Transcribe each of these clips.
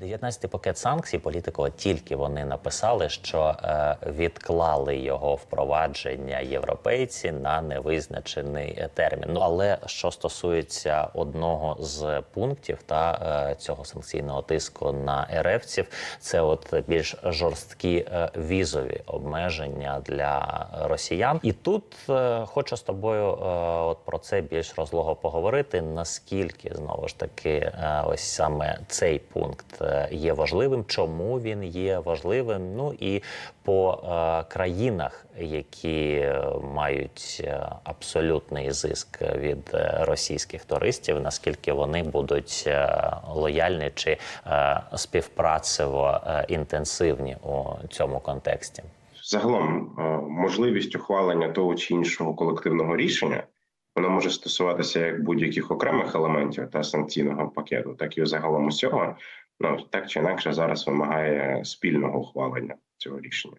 19-й пакет санкцій політико тільки вони написали, що е, відклали його впровадження європейці на невизначений е, термін. Ну але що стосується одного з пунктів та е, цього санкційного тиску на РФців, це от більш жорсткі е, візові обмеження для росіян. І тут е, хочу з тобою е, от про це більш розлого поговорити. Наскільки знову ж таки, е, ось саме цей пункт є важливим, чому він є важливим? Ну і по е, країнах, які е, мають е, абсолютний зиск від е, російських туристів, наскільки вони будуть е, лояльні чи е, співпрацево е, інтенсивні у цьому контексті? Загалом е, можливість ухвалення того чи іншого колективного рішення воно може стосуватися як будь-яких окремих елементів та санкційного пакету, так і загалом усього. Ну так чи інакше зараз вимагає спільного ухвалення цього рішення,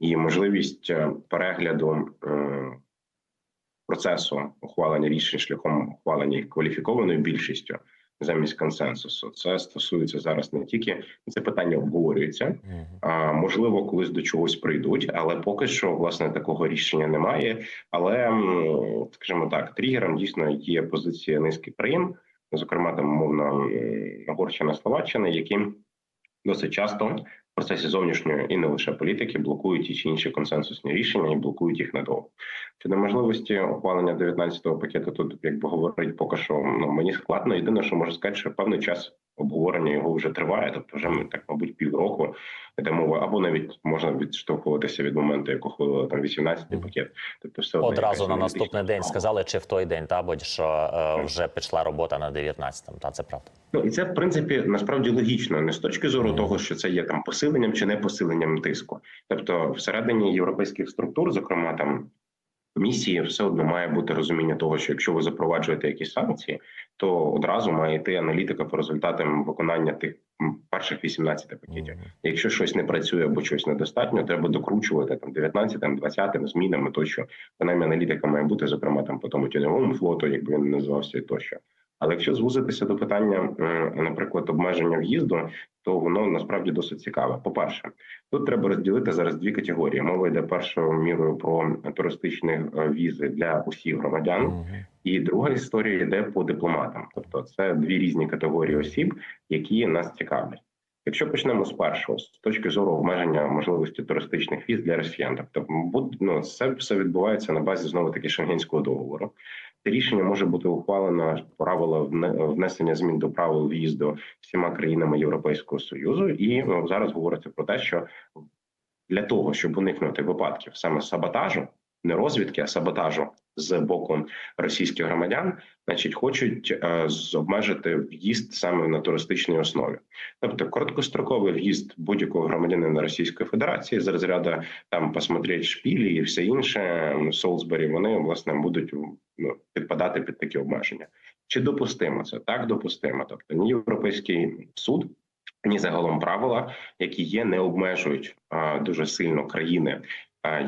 і можливість е, перегляду е, процесу ухвалення рішень шляхом ухвалення їх кваліфікованою більшістю замість консенсусу. Це стосується зараз не тільки це питання обговорюється. А можливо, колись до чогось прийдуть, але поки що власне такого рішення немає. Але скажімо так, тригером дійсно є позиція низки країн, зокрема там мовно м, Угорщина, Словаччина, які досить часто в процесі зовнішньої і не лише політики блокують ті чи інші консенсусні рішення і блокують їх надовго. Щодо можливості ухвалення 19-го пакету, тут якби говорить поки що ну мені складно. Єдине, що можу сказати, що певний час обговорення його вже триває, тобто вже ми так, мабуть, півроку йде мова, або навіть можна відштовхуватися від моменту, як ухвалили там 18-й пакет. Тобто, все Одразу на наступний день сказали, чи в той день, та будь що е, вже пішла робота на 19-му. Та це правда. Ну і це в принципі насправді логічно, не з точки зору того, що це є там посиленням чи не посиленням тиску. Тобто, всередині європейських структур, зокрема там комісії, все одно має бути розуміння того, що якщо ви запроваджуєте якісь санкції, то одразу має йти аналітика по результатам виконання тих перших 18 пакетів. Якщо щось не працює або щось недостатньо, треба докручувати там 19-м, 20-м змінами тощо. Принаймні аналітика має бути, зокрема там по тому тіньовому флоту, якби він називався і тощо. Але якщо звузитися до питання, е, наприклад, обмеження в'їзду, то воно насправді досить цікаве. По перше, тут треба розділити зараз дві категорії. Мова йде першою мірою про туристичні е, візи для усіх громадян. І друга історія йде по дипломатам, тобто це дві різні категорії осіб, які нас цікавлять. Якщо почнемо з першого, з точки зору обмеження можливості туристичних віз для росіян, тобто ну, це все відбувається на базі знову таки шенгенського договору. Це рішення може бути ухвалено правила внесення змін до правил в'їзду всіма країнами Європейського союзу, і ну, зараз говориться про те, що для того, щоб уникнути випадків саме саботажу, не розвідки, а саботажу з боку російських громадян, значить, хочуть е, обмежити в'їзд саме на туристичній основі. Тобто, короткостроковий в'їзд будь-якого громадянина Російської Федерації з розряду там посмотреть шпілі і все інше Солсбері, вони власне будуть ну, підпадати під такі обмеження. Чи допустимо це? Так, допустимо. Тобто, ні європейський суд. Ні, загалом правила, які є, не обмежують а, дуже сильно країни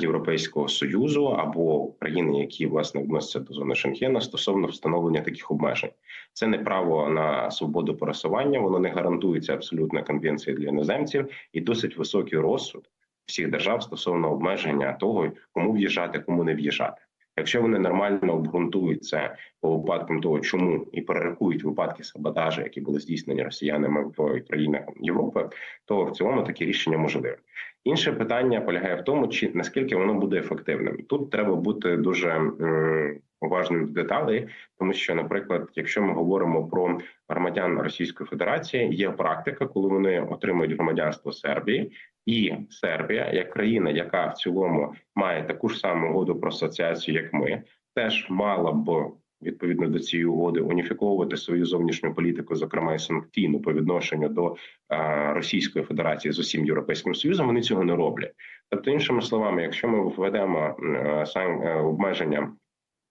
Європейського союзу або країни, які власне відносяться до зони Шенгена стосовно встановлення таких обмежень. Це не право на свободу пересування, воно не гарантується абсолютно конвенцією для іноземців і досить високий розсуд всіх держав стосовно обмеження того, кому в'їжджати, кому не в'їжджати. Якщо вони нормально обґрунтують це по випадкам того, чому і перерахують випадки саботажу, які були здійснені росіянами в країнах Європи, то в цілому таке рішення можливе. Інше питання полягає в тому, чи наскільки воно буде ефективним. Тут треба бути дуже уважним до деталей, тому що, наприклад, якщо ми говоримо про громадян Російської Федерації, є практика, коли вони отримують громадянство Сербії, і Сербія, як країна, яка в цілому має таку ж саму угоду про асоціацію, як ми, теж мала б відповідно до цієї угоди уніфіковувати свою зовнішню політику, зокрема і санкційну по відношенню до е, Російської Федерації з усім європейським союзом. Вони цього не роблять. Тобто, іншими словами, якщо ми введемо е, е, обмеження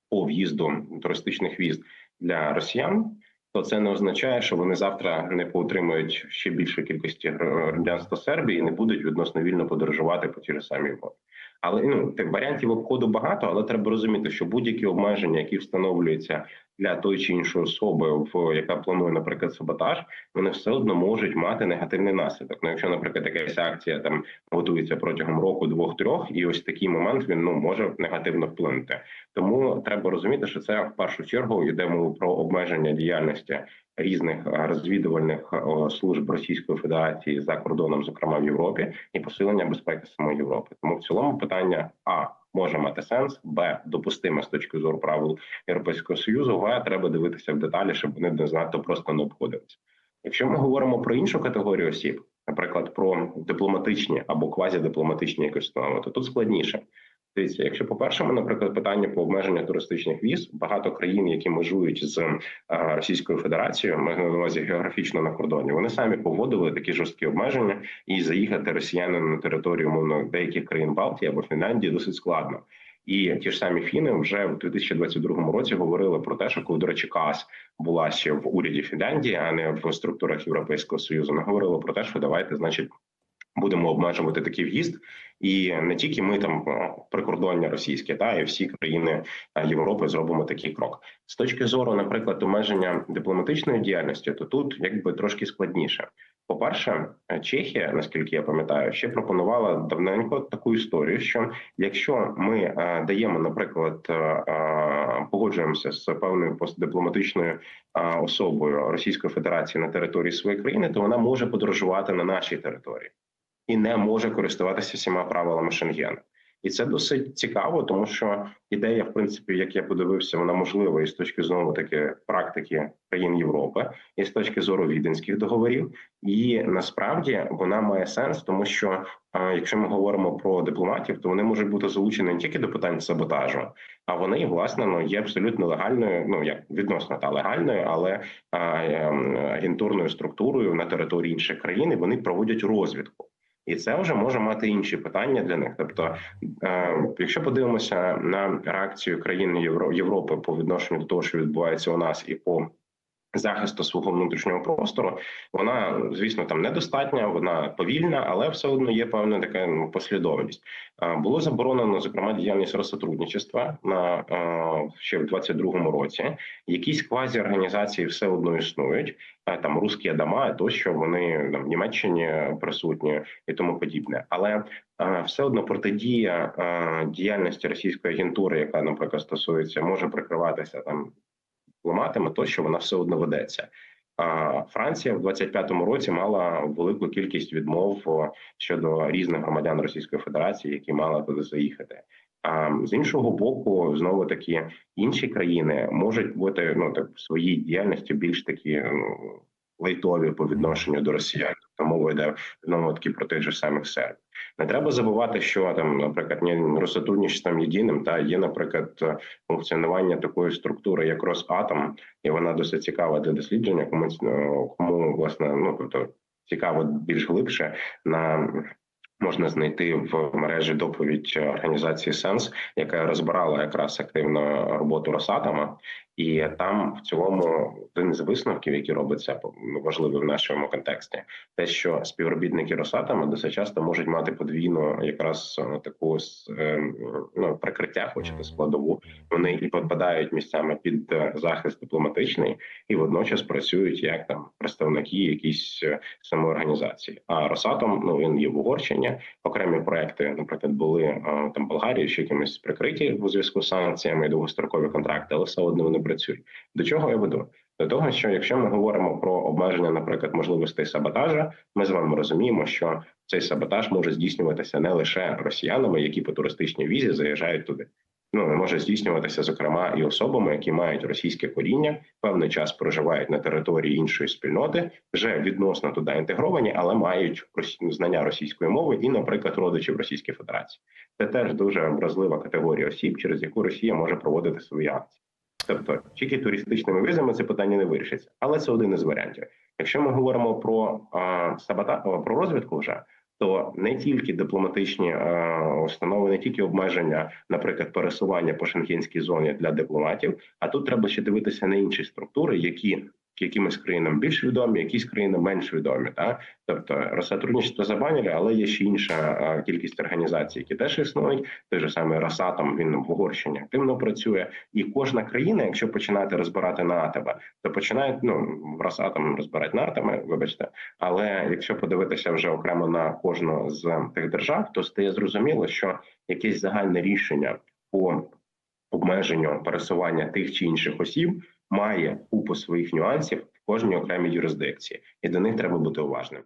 по в'їзду туристичних віз для росіян. То це не означає, що вони завтра не поотримують ще більше кількості громадянства Сербії і не будуть відносно вільно подорожувати по ті ж самі угоди. Але ну тих варіантів обходу багато, але треба розуміти, що будь-які обмеження, які встановлюються для тої чи іншої особи, в яка планує, наприклад, саботаж, вони все одно можуть мати негативний наслідок. Ну, якщо, наприклад, якась акція там готується протягом року, двох-трьох, і ось такий момент він ну може негативно вплинути. Тому треба розуміти, що це в першу чергу йде мова про обмеження діяльності різних е, розвідувальних е, служб Російської Федерації за кордоном, зокрема в Європі, і посилення безпеки самої Європи. Тому в цілому питання а може мати сенс, б допустиме з точки зору правил Європейського союзу. В треба дивитися в деталі, щоб вони не знато просто не обходилися. Якщо ми говоримо про іншу категорію осіб, наприклад, про дипломатичні або квазідипломатичні якось установи, то тут складніше. Дивіться, якщо по першому, наприклад, питання по обмеженню туристичних віз, багато країн, які межують з е, Російською Федерацією, ми на увазі географічно на кордоні, вони самі погодили такі жорсткі обмеження, і заїхати росіянину на територію мовно деяких країн Балтії або Фінляндії досить складно. І ті ж самі фіни вже в 2022 році говорили про те, що коли, до речі, КАС була ще в уряді Фінляндії, а не в структурах Європейського союзу. Ми говорили про те, що давайте, значить, будемо обмежувати такий в'їзд, і не тільки ми там прикордоння російське, та і всі країни е, Європи зробимо такий крок. З точки зору, наприклад, обмеження дипломатичної діяльності, то тут якби трошки складніше. По перше, Чехія, наскільки я пам'ятаю, ще пропонувала давненько таку історію, що якщо ми е, даємо, наприклад, е, е, погоджуємося з певною постдипломатичною е, особою Російської Федерації на території своєї країни, то вона може подорожувати на нашій території і не може користуватися всіма правилами Шенгену. І це досить цікаво, тому що ідея, в принципі, як я подивився, вона можлива і з точки знову таки практики країн Європи, і з точки зору віденських договорів. І насправді вона має сенс, тому що а, якщо ми говоримо про дипломатів, то вони можуть бути залучені не тільки до питань саботажу, а вони власне ну є абсолютно легальною, ну як відносно та легальною, але а, ем, агентурною структурою на території інших країн. і Вони проводять розвідку. І це вже може мати інші питання для них. Тобто, е, якщо подивимося на реакцію країн Євро Європи по відношенню до того, що відбувається у нас, і по захисту свого внутрішнього простору, вона звісно там недостатня, вона повільна, але все одно є певна така ну, послідовність. Було заборонено зокрема діяльність розсотрудничества на ще в 22-му році. Якісь квазі організації все одно існують. Там русські дома, тощо вони там в Німеччині присутні і тому подібне, але все одно протидія діяльності російської агентури, яка наприклад стосується, може прикриватися там дипломатами, то що вона все одно ведеться. Франція в 25-му році мала велику кількість відмов щодо різних громадян Російської Федерації, які мали туди заїхати. А з іншого боку, знову таки інші країни можуть бути ну так своїй діяльності більш такі ну, лайтові по відношенню до росіян. Тобто мова йде знову таки про тих же самих сербів. Не треба забувати, що там, наприклад, не розсотрудничеством єдиним та є, наприклад, функціонування такої структури, як Росатом, і вона досить цікава для дослідження. Кому кому власне ну тобто цікаво більш глибше на. Можна знайти в мережі доповідь організації Сенс, яка розбирала якраз активно роботу Росатома, і там в цілому один з висновків, які робиться важливий в нашому контексті, те, що співробітники Росатома досить часто можуть мати подвійну якраз е, таку ем, ну, прикриття, хочете складову. Вони і підпадають місцями під е, захист дипломатичний, і водночас працюють як там представники якісь е, самоорганізації. А Росатом ну він є в Угорщині. Окремі проекти, наприклад, були там Болгарії, що якимось прикриті у зв'язку з санкціями і довгострокові контракти, але все одно вони працюють. До чого я веду? До того, що якщо ми говоримо про обмеження, наприклад, можливостей саботажа, ми з вами розуміємо, що цей саботаж може здійснюватися не лише росіянами, які по туристичній візі заїжджають туди. Ну може здійснюватися зокрема і особами, які мають російське коріння, певний час проживають на території іншої спільноти, вже відносно туди інтегровані, але мають знання російської мови і, наприклад, родичів Російської Федерації. Це теж дуже вразлива категорія осіб, через яку Росія може проводити свої акції. Тобто тільки туристичними візами це питання не вирішиться, але це один із варіантів. Якщо ми говоримо про а, сабота про розвідку, вже то не тільки дипломатичні а, установи, не тільки обмеження, наприклад, пересування по шенгенській зоні для дипломатів, а тут треба ще дивитися на інші структури, які якимось країнам більш відомі, якісь країни менш відомі. Та тобто Росотрудничество забанили, але є ще інша кількість організацій, які теж існують. Той же самий Росатом він в Угорщині активно працює, і кожна країна, якщо починати розбирати на атоми, то починають ну Росатом розбирати на атоми, вибачте. Але якщо подивитися вже окремо на кожну з тих держав, то стає зрозуміло, що якесь загальне рішення по обмеженню пересування тих чи інших осіб має купу своїх нюансів в кожній окремій юрисдикції, і до них треба бути уважним.